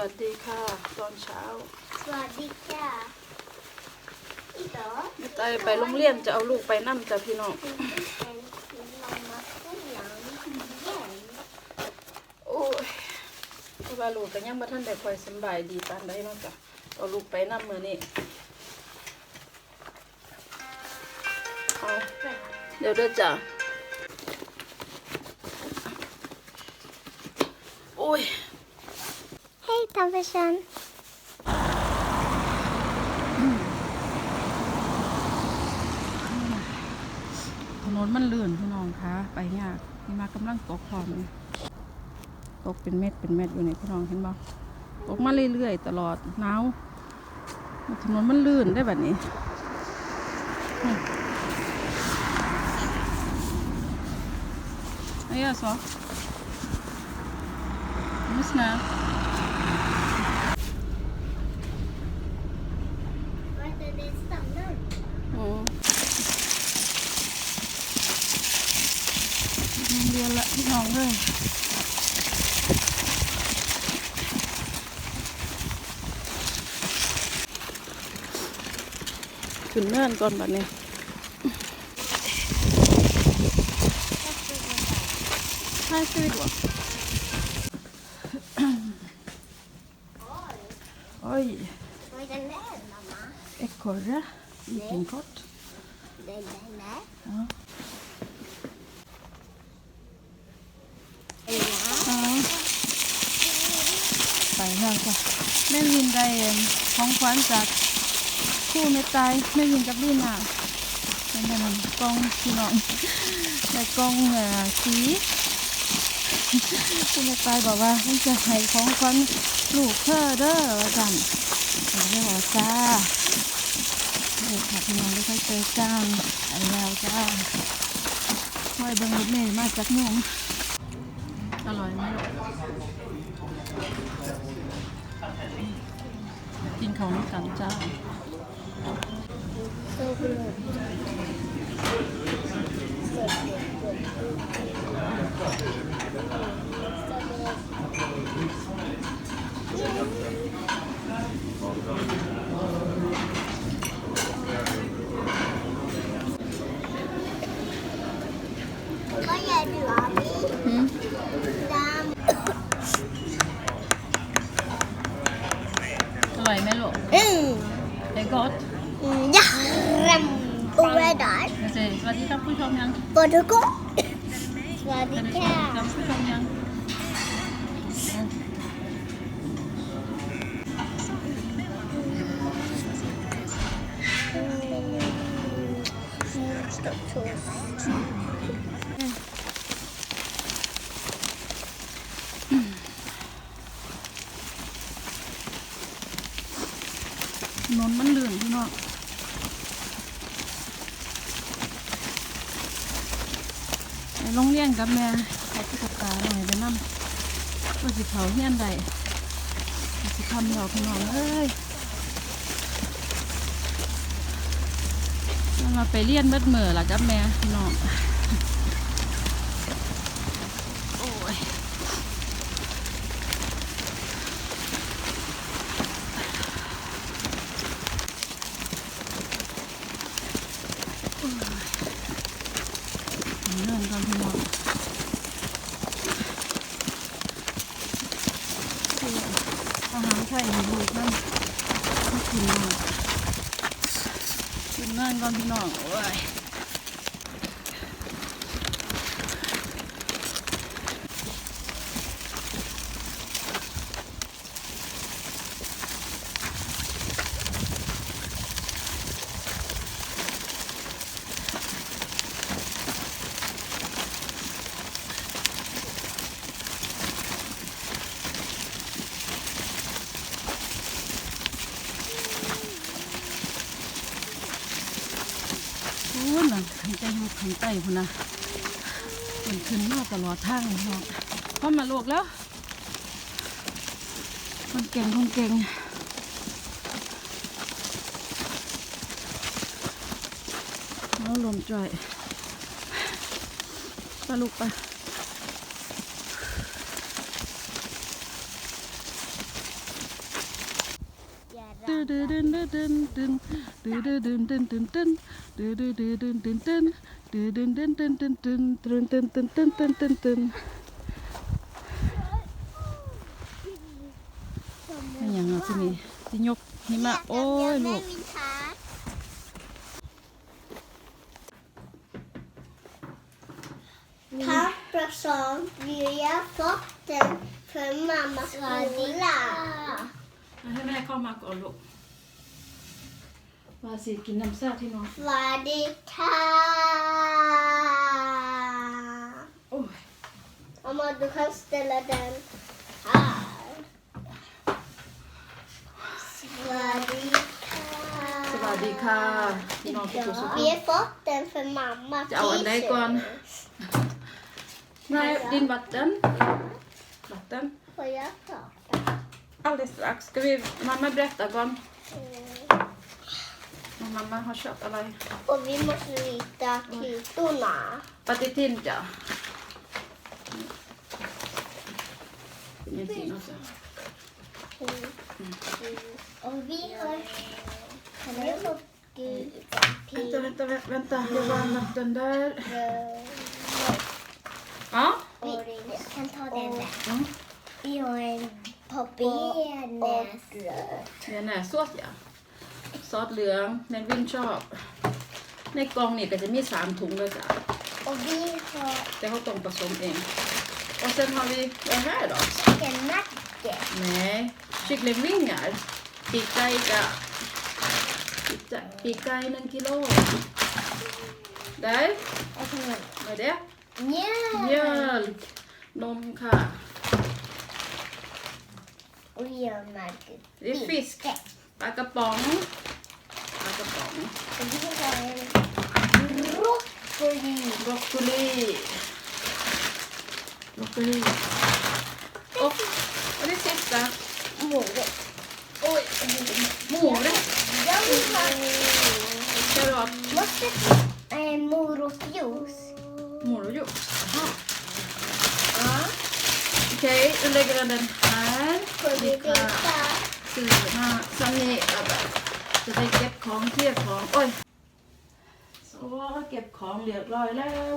วัสดีค่ะ ตอนเช้าสวัสดีจ้าอีโตแม่ตายไปโรงเรียนจะเอาลูกไปนั่จ้ะพี่น้องเป็นคุณลงมาข้างหลังเย็นโอ้ยเพราะว่าลูกก็ยังบ่ทันได้ค่อยสำบายดีปานใดเนาะจ้ะเอาลูกไปนำมื้อนี้เอาเดี๋ยวเด้อจ้ะโอ้ย เฮ้ทำไปฉันถนนมันลื่นพี่น้องคะไปยากนี่มากำลังตกพร้อมเลยตกเป็นเม็ดเป็นเม็ดอยู่ในพี่น้องเห็นบ่ตกมาเรื่อยๆตลอดหนาวถนนมันลื่นได้แบบนี้อืมไอ้ยาสอมิ สนาว่าจะได้สั่งนั่นอืมโรงเรียนละพี่น้องเลยขึ้นเนินก่อนบัดนี้ใช่คือดีกว่าโอ้ยว่าจะเล่นนะมะ ekorre vikinkort. ได้นะ Ja. เอ้ยนะ Ja. ไปแล้วจ้ะแม่วินได้ของขวัญจากคู่เมตายแม่วินกับลีน่าเป็นแม่นำกล้องพี่น้องแต่กองเอ่อสีคู่เมตายบอกว่ามันจะให้ของขวัญลูกเธอเด้อจันเราได้บอกจ้า เด็กค่ะพี่น้องได้ค่อยเจอกันไปแล้วจ้าค่อยเบิ่งรถเมย์มาจากยงอร่อยมลูกกินของกันจ้าโซบุล ก็ อย่าดือพี่หืมดำอร่อยไหมลูกอืมไอ้กอดยารำปูเวดาร์เจสวัสดีท่านผู้ชมยังปอดุกุสวัสสดีวัสดีค่ะ ท่านผู้ชมยัง โรงเรียนกับแม่ขอตุ๊กตาหน่อยไปนั่ว่าสิเขาเฮี้ยนใดว่าสิทำดอกพี่น้องเอ้ยมาไปเลี้ยนเบิดมือละกับแม่น้องโอ้ย เรื่องกันพี่น้องอาหารไทยให้ลูกนั่นไม่กินมากกินนั่นก่อนพี่น้องโอ้ยพู นน่ะหันใจอยู่ขังใต้พุ่นนะเป็นขึ้นมาตลอดทางพี่น้องพอมาลูกแล้ว คนเก่งคนเก่งเอาลมจ่อยไปลูกไปดื้อดื้อดื้อดื้อดื้อดื้อดื้อดื้อดื้อดื้อ ดื้อดื้อดื้อดื้อดื้อดื้อดื้อดื้อดื้อดื้อดื้อดื้อดื้อดื้อดื้อดื้อดื้อดื้อดื้อไม่ยังอะสินี่สิยกหิมะโอ้ยลูก Tack person, vi har fått den för mammas skola. ให้แม่เข้ามาก่อนลูก วาสีกินน้ำซ่าพี่น้องสวัสดีค่ะโอ้ยเอามาดูข้างสเตลดันค่ะสวัสดีค่ะสวัสดีค่ะพี่น้องทุกคน Vi har fått den för mamma. จะเอาอันไหนก่อน Nej, din vatten. Vatten. Får jag ta? Alldeles strax. Ska vi, mamma berätta vad mamma har köpt alla. Och vi måste rita tintorna. Patitinta. Ingenting också. Mm. Och vi har... Vänta, vänta, vänta. Det var annat den där. Ja. Vi kan ta den där. Vi har en på benet. Bearnaisesås, ja. ซอสอย่าซอสเหลืองแมนวินชอบ ในกล่องนี่ก็จะมีสามถุงเลยจ้ะ Och vi har แต่เขาต้องผสมเอง Och sen har vi det här då. chicken nugget. Nej, kycklingvingar. Picka Picka Picka in en kilo. Där, Och så har vad är det? vi mjölk. Mjölk. Nom ค่ะ Och vi har nugget. Det är fisk. ปลา กระป๋องปลากระป๋อง Och vi har en broccoli. บรอกโคลีบรอกโคลีoch och det sista Morot. oj morot Jag vill ha karot måste, eh, morotjuice. morotjuice Jaha. Ja. okej då lägger jag den här Får vi Lika veta? จะได้เก็บของเทียบของ โอ้ยโซ่เก็บของเรียบร้อยแล้ว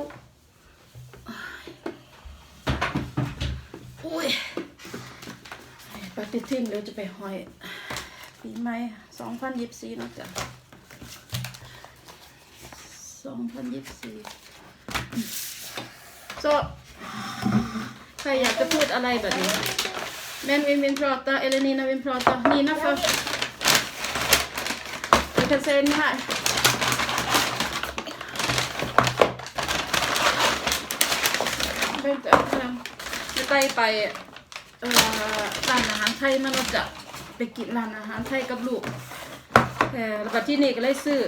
อุ้ยปฏิทินเดี๋ยวจะไปหอยปีใหม่สองพันยี่สิบสี่นะจ๊ะสองพันยี่สิบสี่โซ่ใครอยากจะพูดอะไรแบบนี้ Men vem vill prata? Eller Nina vill prata? Nina först. Du kan säga den här. Jag behöver inte öppna den. จะไปไปร้านอาหารไทยมันเราจะไปกินร้านอาหารไทยกับลูกแล้วก็ที่นี่ก็เลยซื้อ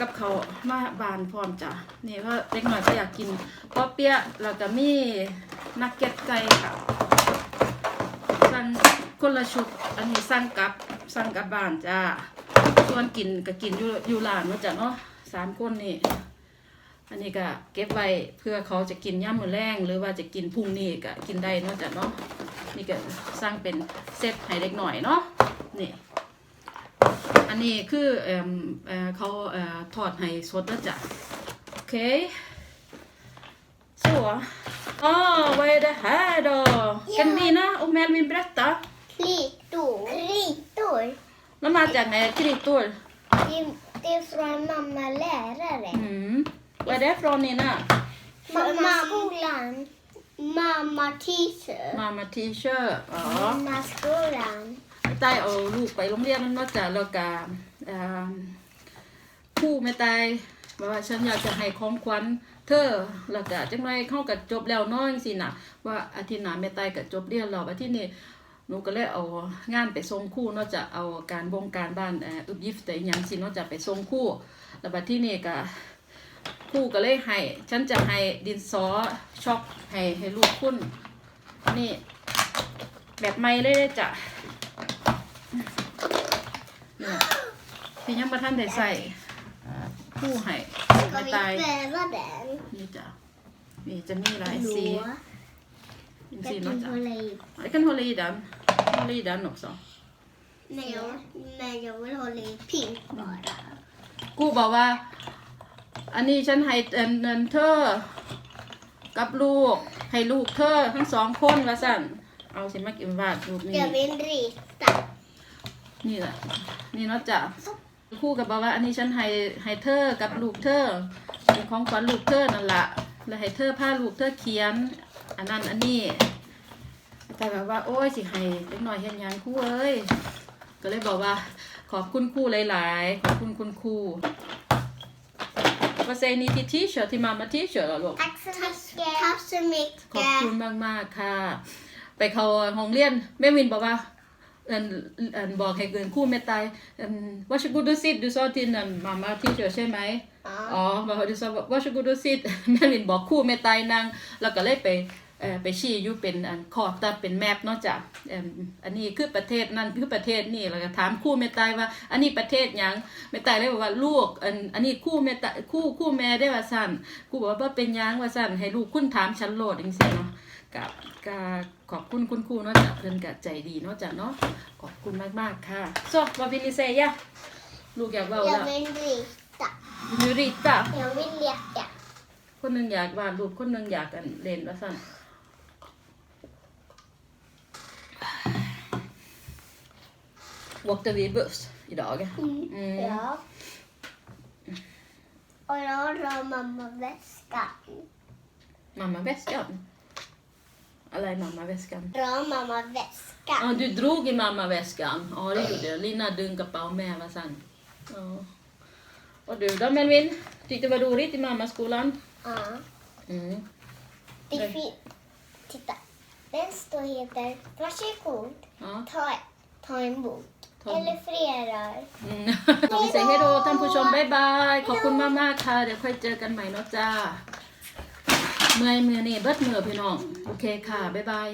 กับเขามาบานพร้อมจ้ะนี่เพราะเด็กหน่อยก็อยากกินป๊อเปี๊ยะแล้วก็มีนักเก็ตไก่ค่ะสั่งคนละชุดอันนี้สั่งกับสั่งกับบานจ้า ส่วนกินก็กินอยู่อยู่ร้านเนาะจ้ะเนาะสามคนนี่ อันนี้ก็เก็บไว้เพื่อเขาจะกินย่ามมื้อแรงหรือว่าจะกินพรุ่งนี้ก็กินได้เนาะจ้ะเนาะนี่ก็สร้างเป็นเซตให้เล็กหน่อยเนาะนี่อันนี้คือเอ่อเอ่อเขาเอ่อทอดให้สดแล้วจ้ะโอเค Så. Ah, vad är det här då? Kan Nina och Melvin berätta? Kritor. Kritor. De har tagit med kritor. Det, det är från mamma lärare. Mm. Vad är det från Nina? Mamma skolan. Mamma teacher. Mamma t-shirt. Ja. Mamma skolan. ไม่ตายเอาลูกไปโรงเรียนนั่นเนาะจ้ะแล้วก็เอ่อผู้ไม่ตายบอกว่าฉันอยากจะให้ของขวัญเธอแล้วก็จังไรเข้ากับจบแล้วเน้อยสินะว่าอาทิตย์หน้าแม่ตายก็จบเรียนแล้วอาทิตย์นี้ หนูก็เลยเอางานไปส่งครู่เนาะจะเอาการวงการบ้านเอ่ออุบยิฟแต่อหยังสิเนาะจะไปส่งครู่แล้วบัดที่นี่ก็ครู่ก็เลยให้ฉันจะให้ดินสอช็อกให้ให้ลูกคุณนี่แบบใหม่เลยเด้อจ้ะเนี่ยพี่ยังประท่านได้ใส่คู่ให้ไม่ Ska vi ตาย pröva den? นี่จ้ะนี่จะมีหลายสี Blå. เป็น Jag สีเนาะ kan จ้ะ hålla i. Jag kan hålla i den hålla i den också Men jag, men jag vill ha lite pink bara. กูบอกว่า อันนี้ฉันให้เอินเอินเธอ กับลูก ให้ลูกเธอ ทั้งสองคนว่าสั่น เอาสิมากินวาดรูปนี้ Jag vill rita. นี่แหละนี่เนาะจ้ะครู่กับบอกว่า อันนี้ฉันให้ให้เธอกับลูกเธอเป็นของขวัญลูกเธอนั่นละแล้วให้เธอพาลูกเธอเขียน อันนั้นอันนี้ แต่แบบว่า โอ้ยสิให้เล็กหน่อยเห็นยังครู่เอ้ยก็เลยบอกว่า ขอบคุณครู่หลายๆ ขอบคุณคุณครู Vad säger ni till t-shirt, till mamma t-shirt เหรอลูก Tack så mycket. Tack så ขอบคุณ mycket. มากมาก ๆ ค่ะ ไปเขาห้องเรียนแม่วินบอกว่า เอินเอินบอกให้เกินคู่เมตตายเอินว่าชกูดูซิดดูซอทินนั่นมามาที่เจอใช่ไหม Ja. อ๋อบอกว่าดูซอว่าชกูดูซิดแม่วินบอกคู่เมตตายนางแล้วก็เลยไปเอ่อไปชี้อยู่เป็นอันขอบตาเป็นแมปเนาะจ้ะเอิ่มอันนี้คือประเทศนั่นคือประเทศนี่แล้วก็ถามคู่เมตตายว่า อันนี้ประเทศหยังเมตตายเลยบอกว่าลูกอันอันนี้คู่เมตตาคู่คู่แม่ได้ว่าสั่นกูบอกว่าบ่เป็นหยังว่าสั่นให้ลูกคุณถามฉันโหลดจังซี่เนาะ กับกาขอบคุณคุณครูเนาะจ้ะเพิ่นกะใจดีเนาะจ้ะเนาะขอบคุณมากๆค่ะ så vad vill ni säga ลูกอยากเว้า Jag ละ vill rita. ยูริตะ Jag vill leka. คนหนึงอยากวาดรูปคนหนึงอยากกันเล่นว่าซั่น åkte vi buss idag Mm. Ja. Och jag drar mamma väskan. mamma väskan อะไร mamma väskan Drar mamma väskan. Ja, du drog i mamma väskan. Ja, det gjorde jag. Lina ดึงกระเป๋าแม่ว่าสั่น ja. Och du då Melvin? Tyckte det var roligt i mammaskolan? Ja. Mm. Det Nej. fin- Titta. Den står heter Varsågod. Ja. Ta, ta en bok. Ta en Eller flera. Mm. vi säger hej då ท่านผู้ชมบายบาย ขอบคุณมากมาก ๆ ค่ะ เดี๋ยวค่อยเจอกันใหม่เนาะจ้า เมื่อยมือนี่เบิดมือพี่น้อง โอเคค่ะ บ๊ายบาย